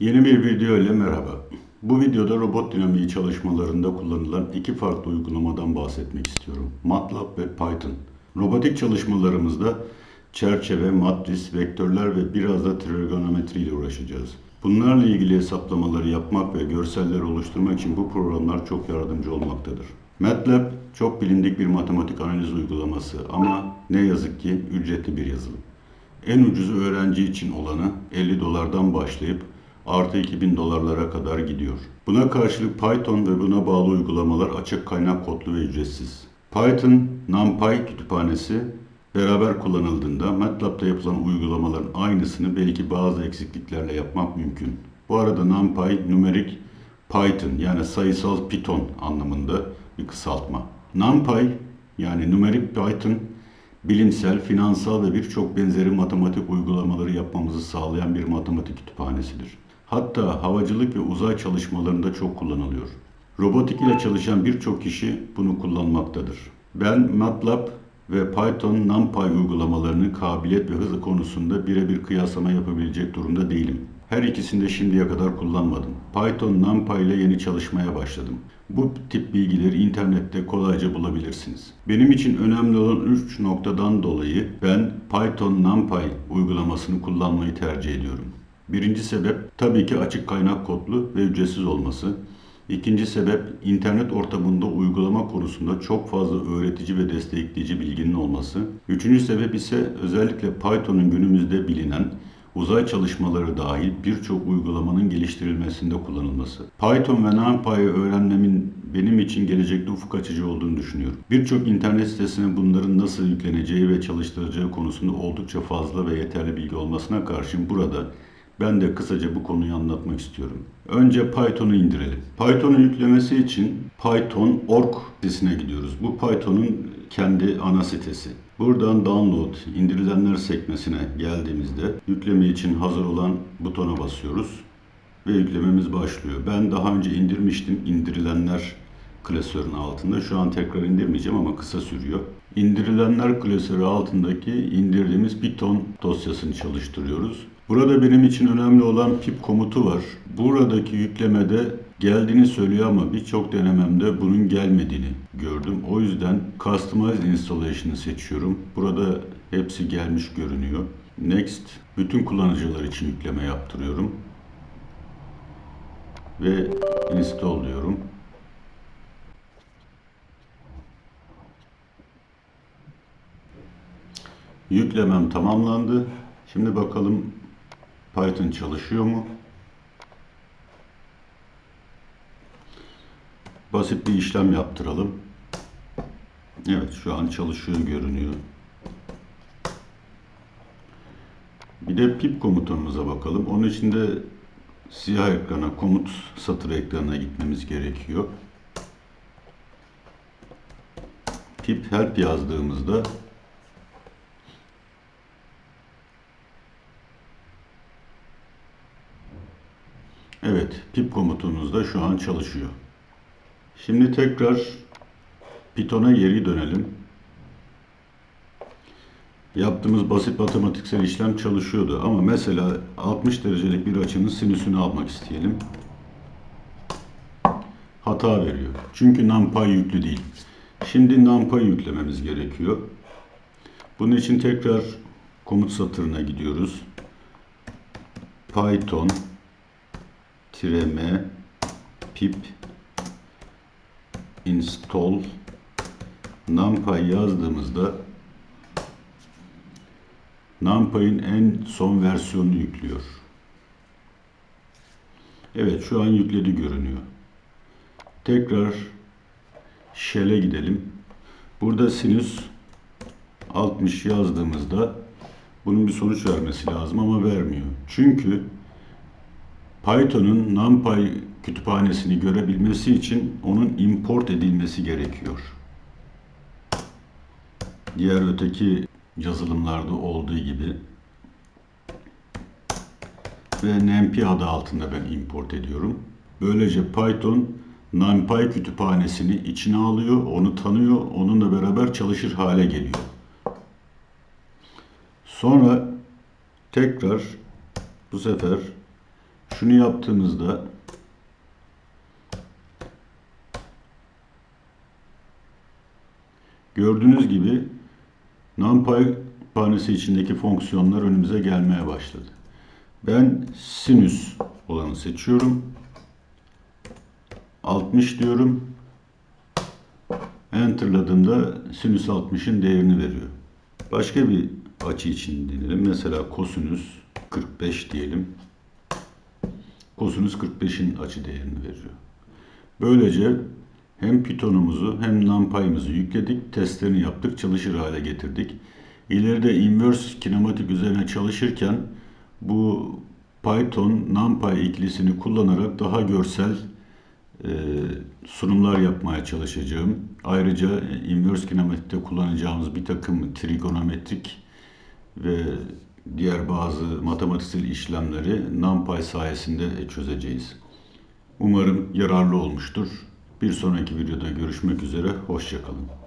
Yeni bir video ile merhaba. Bu videoda robot dinamiği çalışmalarında kullanılan iki farklı uygulamadan bahsetmek istiyorum. MATLAB ve Python. Robotik çalışmalarımızda çerçeve, matris, vektörler ve biraz da trigonometri ile uğraşacağız. Bunlarla ilgili hesaplamaları yapmak ve görseller oluşturmak için bu programlar çok yardımcı olmaktadır. MATLAB çok bilindik bir matematik analiz uygulaması ama ne yazık ki ücretli bir yazılım. En ucuzu öğrenci için olanı 50 dolardan başlayıp artı 2000 dolarlara kadar gidiyor. Buna karşılık Python ve buna bağlı uygulamalar açık kaynak kodlu ve ücretsiz. Python, NumPy kütüphanesi beraber kullanıldığında MATLAB'da yapılan uygulamaların aynısını belki bazı eksikliklerle yapmak mümkün. Bu arada NumPy numerik Python yani sayısal Python anlamında bir kısaltma. NumPy yani numerik Python bilimsel, finansal ve birçok benzeri matematik uygulamaları yapmamızı sağlayan bir matematik kütüphanesidir. Hatta havacılık ve uzay çalışmalarında çok kullanılıyor. Robotik ile çalışan birçok kişi bunu kullanmaktadır. Ben MATLAB ve Python NumPy uygulamalarının kabiliyet ve hızı konusunda birebir kıyaslama yapabilecek durumda değilim. Her ikisini de şimdiye kadar kullanmadım. Python NumPy ile yeni çalışmaya başladım. Bu tip bilgileri internette kolayca bulabilirsiniz. Benim için önemli olan 3 noktadan dolayı ben Python NumPy uygulamasını kullanmayı tercih ediyorum. Birinci sebep tabii ki açık kaynak kodlu ve ücretsiz olması. İkinci sebep internet ortamında uygulama konusunda çok fazla öğretici ve destekleyici bilginin olması. Üçüncü sebep ise özellikle Python'un günümüzde bilinen uzay çalışmaları dahil birçok uygulamanın geliştirilmesinde kullanılması. Python ve NumPy'ı öğrenmemin benim için gelecekte ufuk açıcı olduğunu düşünüyorum. Birçok internet sitesine bunların nasıl yükleneceği ve çalıştıracağı konusunda oldukça fazla ve yeterli bilgi olmasına karşın burada ben de kısaca bu konuyu anlatmak istiyorum. Önce Python'u indirelim. Python'u yüklemesi için python.org sitesine gidiyoruz. Bu Python'un kendi ana sitesi. Buradan download, indirilenler sekmesine geldiğimizde yükleme için hazır olan butona basıyoruz ve yüklememiz başlıyor. Ben daha önce indirmiştim indirilenler klasörün altında. Şu an tekrar indirmeyeceğim ama kısa sürüyor. İndirilenler klasörü altındaki indirdiğimiz Python dosyasını çalıştırıyoruz. Burada benim için önemli olan pip komutu var. Buradaki yüklemede geldiğini söylüyor ama birçok denememde bunun gelmediğini gördüm. O yüzden Customize Installation'ı seçiyorum. Burada hepsi gelmiş görünüyor. Next, bütün kullanıcılar için yükleme yaptırıyorum. Ve install diyorum. Yüklemem tamamlandı. Şimdi bakalım Python çalışıyor mu? Basit bir işlem yaptıralım. Evet şu an çalışıyor görünüyor. Bir de pip komutanımıza bakalım. Onun için de siyah ekrana, komut satır ekranına gitmemiz gerekiyor. Pip help yazdığımızda Evet, pip komutumuz da şu an çalışıyor. Şimdi tekrar Python'a geri dönelim. Yaptığımız basit matematiksel işlem çalışıyordu ama mesela 60 derecelik bir açının sinüsünü almak isteyelim. Hata veriyor. Çünkü NumPy yüklü değil. Şimdi NumPy yüklememiz gerekiyor. Bunun için tekrar komut satırına gidiyoruz. Python m pip install numpy yazdığımızda numpy'in en son versiyonunu yüklüyor. Evet şu an yükledi görünüyor. Tekrar shell'e gidelim. Burada sinüs 60 yazdığımızda bunun bir sonuç vermesi lazım ama vermiyor. Çünkü Python'un NumPy kütüphanesini görebilmesi için onun import edilmesi gerekiyor. Diğer öteki yazılımlarda olduğu gibi ve NumPy adı altında ben import ediyorum. Böylece Python NumPy kütüphanesini içine alıyor, onu tanıyor, onunla beraber çalışır hale geliyor. Sonra tekrar bu sefer Şunu yaptığımızda gördüğünüz gibi NumPy kütüphanesi içindeki fonksiyonlar önümüze gelmeye başladı. Ben sinüs olanı seçiyorum. 60 diyorum. Enter'ladığımda sinüs 60'ın değerini veriyor. Başka bir açı için deneyelim. Mesela kosinüs 45 diyelim. Kosinüs 45'in açı değerini veriyor. Böylece hem Python'umuzu hem NumPy'ımızı yükledik, testlerini yaptık, çalışır hale getirdik. İleride inverse kinematik üzerine çalışırken bu Python NumPy ikilisini kullanarak daha görsel e, sunumlar yapmaya çalışacağım. Ayrıca inverse kinematikte kullanacağımız bir takım trigonometrik ve diğer bazı matematiksel işlemleri NumPy sayesinde çözeceğiz. Umarım yararlı olmuştur. Bir sonraki videoda görüşmek üzere, hoşçakalın.